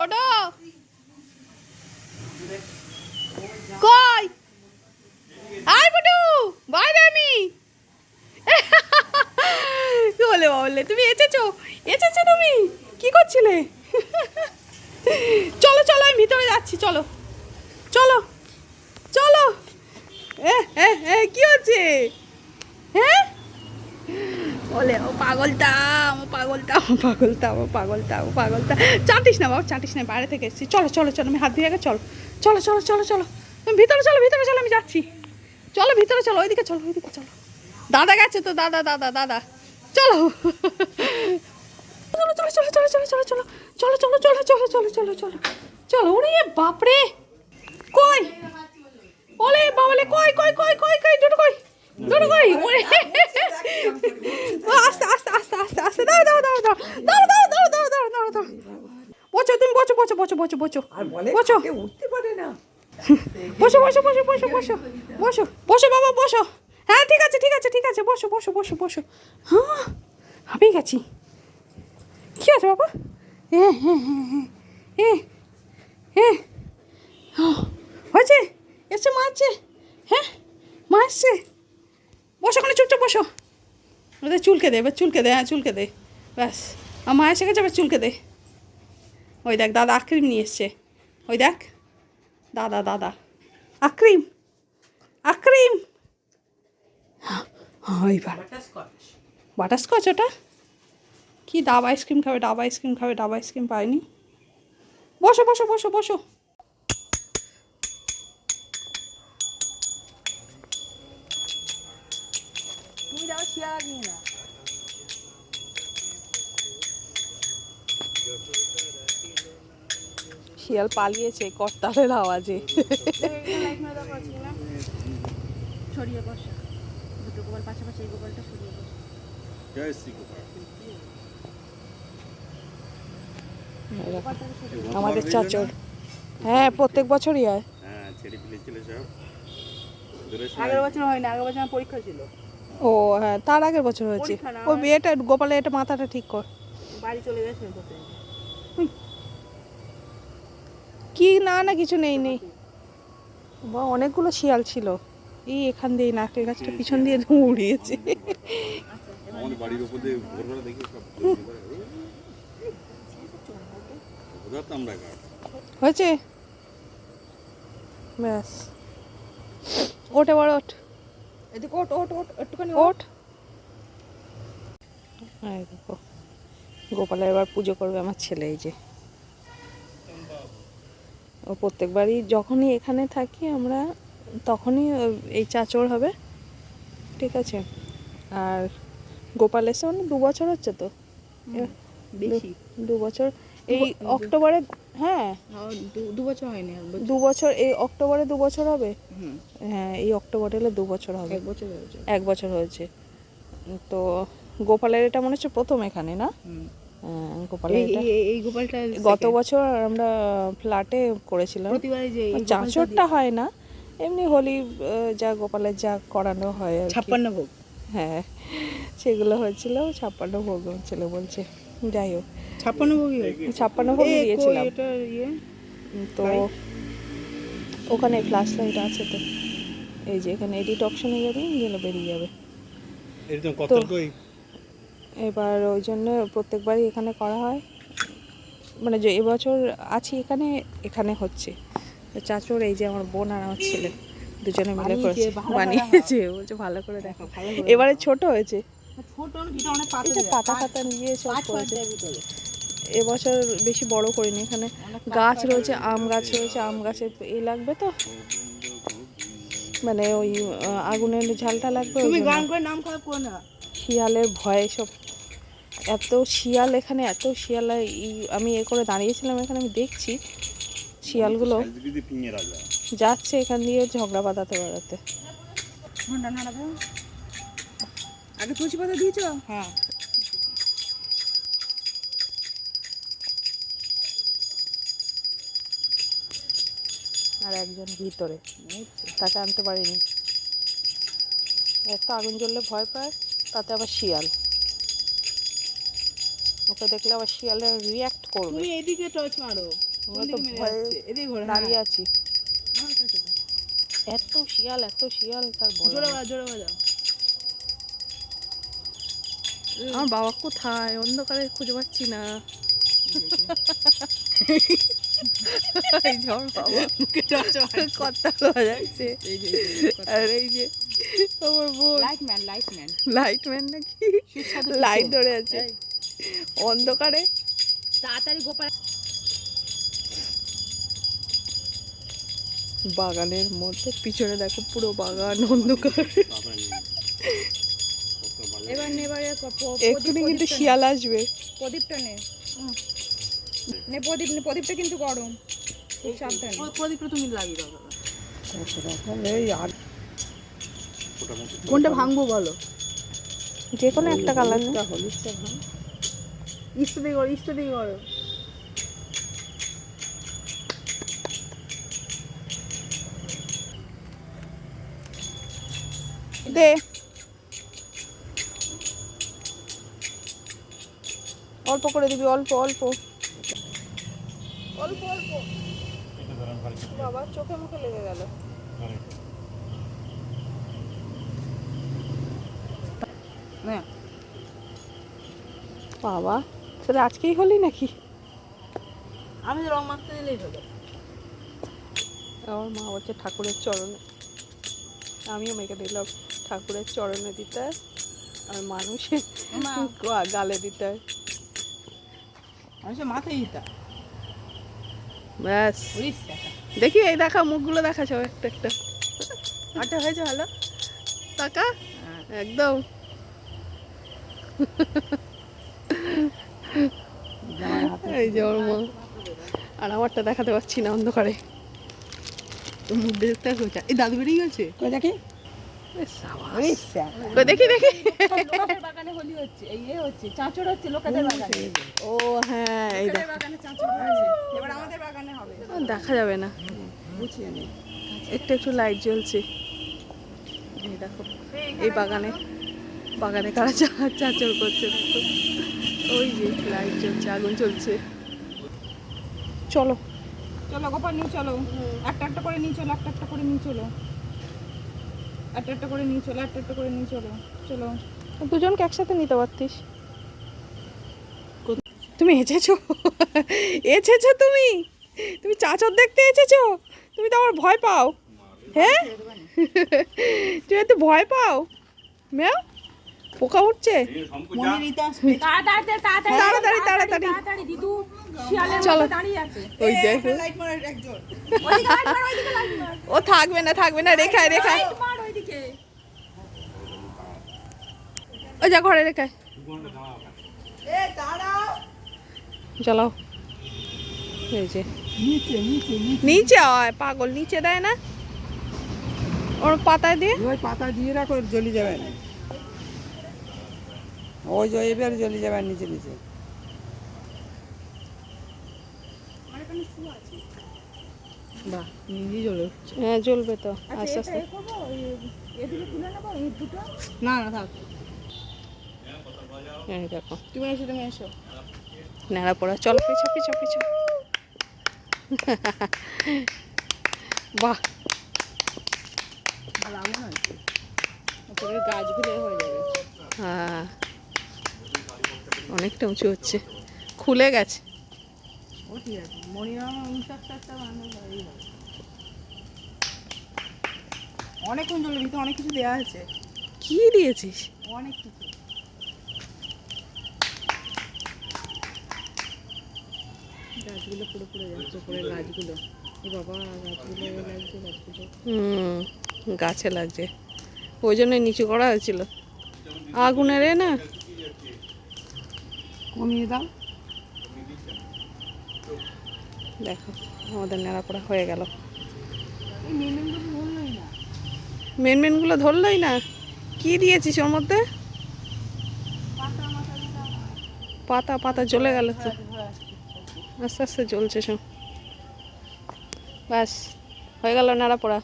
ওটো কই? আয় পুটু বাইরে আমি বলে তুমি এসেছ? এসেছ তুমি? কি করছিলে? চলো চলো, আমি ভিতরে যাচ্ছি, চলো। চলো চলো। এ, কি হচ্ছে? হ্যাঁ? বলে ও পাগলটা ও পাগলটা ও পাগলটা ও পাগলটা ও পাগলটা চাটিস না বাবা চাটিস না বাইরে থেকে এসেছি চলো চলো চলো আমি হাত দিয়ে আগে চলো চলো চলো চলো চলো ভিতরে চলো ভিতরে চলো আমি যাচ্ছি চলো ভিতরে চলো ওইদিকে চলো ওইদিকে চলো দাদা গেছে তো দাদা দাদা দাদা চলো চলো চলো চলো চলো চলো চলো চলো চলো চলো চলো চলো চলো চলো চলো চলো ওরে বাপরে কই ওলে বাবালে কই কই কই কই কই দুটো কই দুটো কই ওরে বসো বসো। উঠতে পারে না। বসো বসো বসো বসো বসো বসো বসো বাবা বসো। হ্যাঁ ঠিক আছে ঠিক আছে ঠিক আছে বসো বসো বসো বসো। হ্যাঁ হাঁপিয়ে গেছি। কি আছে বাবা? হ্যাঁ হ্যাঁ হ্যাঁ হ্যাঁ হ্যাঁ হ্যাঁ হয়েছে? এসছে মা আছে? হ্যাঁ মা এসছে? বসো ওখানে চুপচাপ বসো। ওদের চুলকে দে এবার চুলকে দে হ্যাঁ চুলকে দে। ব্যাস। আমার মা এসে গেছে এবার চুলকে দে। ওই দেখ, দাদা আক্রিম নিয়ে এসছে। ওই দেখ, দাদা দাদা। আক্রিম আক্রিম এইবার বাটারস্কচ ওটা? কি ডাব আইসক্রিম খাবে, ডাব আইসক্রিম খাবে, ডাব আইসক্রিম পায়নি। বসো বসো বসো বসো। তুমি নিয়ে না। শিয়াল পালিয়েছে করতালের আওয়াজে। ছড়িয়ে বসা। দুটো গোপাল পাশাপাশি এই গোপালটা ছড়িয়ে বসা। জয় শ্রী গোপাল আমাদের চাচর। হ্যাঁ প্রত্যেক বছরই হয়। হ্যাঁ ছেড়ে ফেলেছিল সব। আগের বছর হয়নি আগের বছর আমার পরীক্ষা ছিল। ও হ্যাঁ তার আগের বছর হয়েছে। ওই বিয়েটা গোপালের এটা মাথাটা ঠিক কর। বাড়ি চলে গেছে কি? না না কিছু নেই নেই। বা অনেকগুলো শিয়াল ছিল। এই এখান দিয়ে নারকেল গাছটা পিছন দিয়ে উড়িয়েছে। আমাদের বাড়ির উপর দিয়ে ভোরবেলা দেখি সব ওদের তো আমরা হয়েছে? ব্যাস। ওঠ এবার ওঠ। এদিকে ওট ওট ওট একটুখানি ওঠ। এই দেখো গোপালের এবার পুজো করবে আমার ছেলে এই যে। প্রত্যেকবারই যখনই এখানে থাকি আমরা তখনই এই চাচর হবে। ঠিক আছে? আর গোপাল এসে মানে দু বছর হচ্ছে তো? বেশি। দু বছর। এই অক্টোবরে হ্যাঁ? দু বছর হয়নি দু বছর এই অক্টোবরে দু বছর হবে? হ্যাঁ এই অক্টোবরে এলে দু বছর হবে। এক বছর হয়েছে। এক বছর হয়েছে। তো গোপালের এটা মনে হচ্ছে প্রথম এখানে না? হ্যাঁ, গত বছর আমরা ফ্ল্যাটে করেছিলাম। চাঁচরটা হয় না। এমনি হোলি যা গোপালের যা করানো হয় আর ছাপ্পান্ন ভোগ। হ্যাঁ সেগুলো হয়েছিল। ছাপ্পান্ন ভোগ ছেলে বলছে। যাই হোক। ছাপ্পান্ন ভোগই ছাপ্পান্ন ভোগ দিয়েছিলাম। এটা ইয়ে? তো ওখানে ফ্ল্যাশ লাইট আছে তো। এই যে এখানে এডিট অপশনে যাবে গেলে বেরিয়ে যাবে। এরকম কত? এবার ওই জন্য প্রত্যেকবারই এখানে করা হয়। মানে যে এবছর আছি এখানে এখানে হচ্ছে। চাচর এই যে আমার বোন আর আমার ছেলে দুজনে মিলে করেছে। বানিয়েছে বলছে ভালো করে দেখো। এবারে ছোট হয়েছে। পাতা নিয়ে সব করেছে। এবছর বেশি বড় করিনি এখানে। গাছ রয়েছে আম গাছ রয়েছে আম গাছে এ লাগবে তো? মানে ওই আগুনের ঝালটা লাগবে তুমি গান করে নাম খারাপ করো না শিয়ালের ভয়ে সব এত শিয়াল এখানে এত শিয়াল আমি এ করে দাঁড়িয়েছিলাম এখানে আমি দেখছি শিয়ালগুলো যাচ্ছে এখান দিয়ে ঝগড়া বাঁধাতে বাঁধাতে। ঘণ্টা নাড়া দাও আগে তুলসী পাতা দিয়েছ? হ্যাঁ। আর একজন ভিতরে তাকে আনতে পারিনি। একটা আগুন জ্বললে ভয় পায় তাতে আবার শিয়াল। ওকে দেখলে আবার শিয়ালের রিয়াক্ট করবে। তুমি এদিকে টর্চ মারো আমরা তো ভয়ে দাঁড়িয়ে আছি। এত শিয়াল এত শিয়াল তার বড় জোরে বাজা জোরে বাজা আমার বাবা কোথায়? অন্ধকারে খুঁজে পাচ্ছি না। এই যে আমার বাবা। কথা বলা যাচ্ছে। আর এই যে আমার বোন। Light man light man light man নাকি? লাইট ধরে আছে। অন্ধকারে। তাড়াতাড়ি গোপাল বাগানের মধ্যে পিছনে দেখো পুরো বাগান অন্ধকার। এবার এক্ষুনি কিন্তু শিয়াল আসবে। প্রদীপটা নে। নে প্রদীপ নে প্রদীপটা কিন্তু গরম। খুব সাবধানে। প্রদীপটা তুমি লাগিয়ে দাও কোনটা ভাঙবো? বলো? যে কোনো একটা কালার ইষ্ট দিয়ে করো দিয়ে করো। দে। অল্প করে দিবি অল্প অল্প। অল্প অল্প। বাবা চোখে মুখে লেগে গেল। বাবা। সেটা আজকেই হলি নাকি? আমি রং মাখতে দিলেই হলো আমার মা বলছে ঠাকুরের চরণে। আমিও মেয়েকে দিলাম ঠাকুরের চরণে দিতে আর মানুষের গালে দিতে। হয়। সে মাথায় দিতাম ব্যাস। দেখি এই দেখা মুখগুলো দেখা সব একটা একটা। আটা হয়েছে ভালো। টাকা? একদম। এই যে ওর মা। আর আমারটা দেখাতে পারছি না অন্ধকারে। মুখ দেখতে হয়েছে এই দাদু বেরিয়ে গেছে? দেখি? কই দেখি দেখি। লোকের বাগানে হোলি হচ্ছে এই হচ্ছে চাঁচড় হচ্ছে লোকেদের বাগানে। ও হ্যাঁ এই দেখ। বাগানে চাঁচড় এবার আমাদের বাগানে হবে। দেখা যাবে না। একটু একটু লাইট জ্বলছে। এই দেখো এই বাগানে। বাগানে কারা চাচর করছে দেখো। ওই যে লাইট জ্বলছে আগুন চলছে চলো। চলো গোপাল নিয়ে চলো। একটা একটা করে নিয়ে চলো একটা একটা করে নিয়ে চলো। একটা একটা করে নিয়ে চলো একটা একটা করে নিয়ে চলো। চলো। দুজনকে একসাথে নিতে পারতিস। তুমি এসেছ এসেছ তুমি? তুমি চাচর দেখতে এসেছ তুমি তো আমার ভয় পাও। হ্যাঁ? তুমি এত ভয় পাও। মেয়া পোকা উঠছে? তাড়াতাড়ি তাড়াতাড়ি। চলো। ওই দেখো ও থাকবে না থাকবে না, রেখায় রেখায়। ওই যা, ঘরে রেখায়। যে। নিচে হয় পাগল, নিচে দেয় না? ওর পাতায় দিয়ে? পাতা দিয়ে রাখো, জ্বলি যাবে। না ওই যে এবার জ্বলি যাবে নিচে নিচে। বাহ নিজে হ্যাঁ জ্বলবে তো আস্তে আস্তে। দুটো? না না থাক। এই দেখো। তুমি এসো তুমি এসো। নেড়া পড়া চলো পিছো পিছো পিছো বাহ। গাছগুলো হয়ে যাবে। হ্যাঁ। অনেকটা উঁচু হচ্ছে। খুলে গেছে। ভিতরে অনেক কিছু দেওয়া আছে। কি দিয়েছিস? অনেক কিছু। গাছগুলো পুরো পুরো যাচ্ছে গাছগুলো। বাবা গাছগুলো লাগছে গাছগুলো। হুম গাছে লাগছে। ওই জন্য নিচু করা হয়েছিল। আগুনের না? কমিয়ে দাও। দেখো আমাদের নেড়া পড়া হয়ে গেল। মেন মেনগুলো ধরলই না। কি দিয়েছিস ওর মধ্যে? পাতা পাতা জ্বলে গেল তো। আস্তে আস্তে। জ্বলছে সব। ব্যাস হয়ে গেল নাড়া পড়া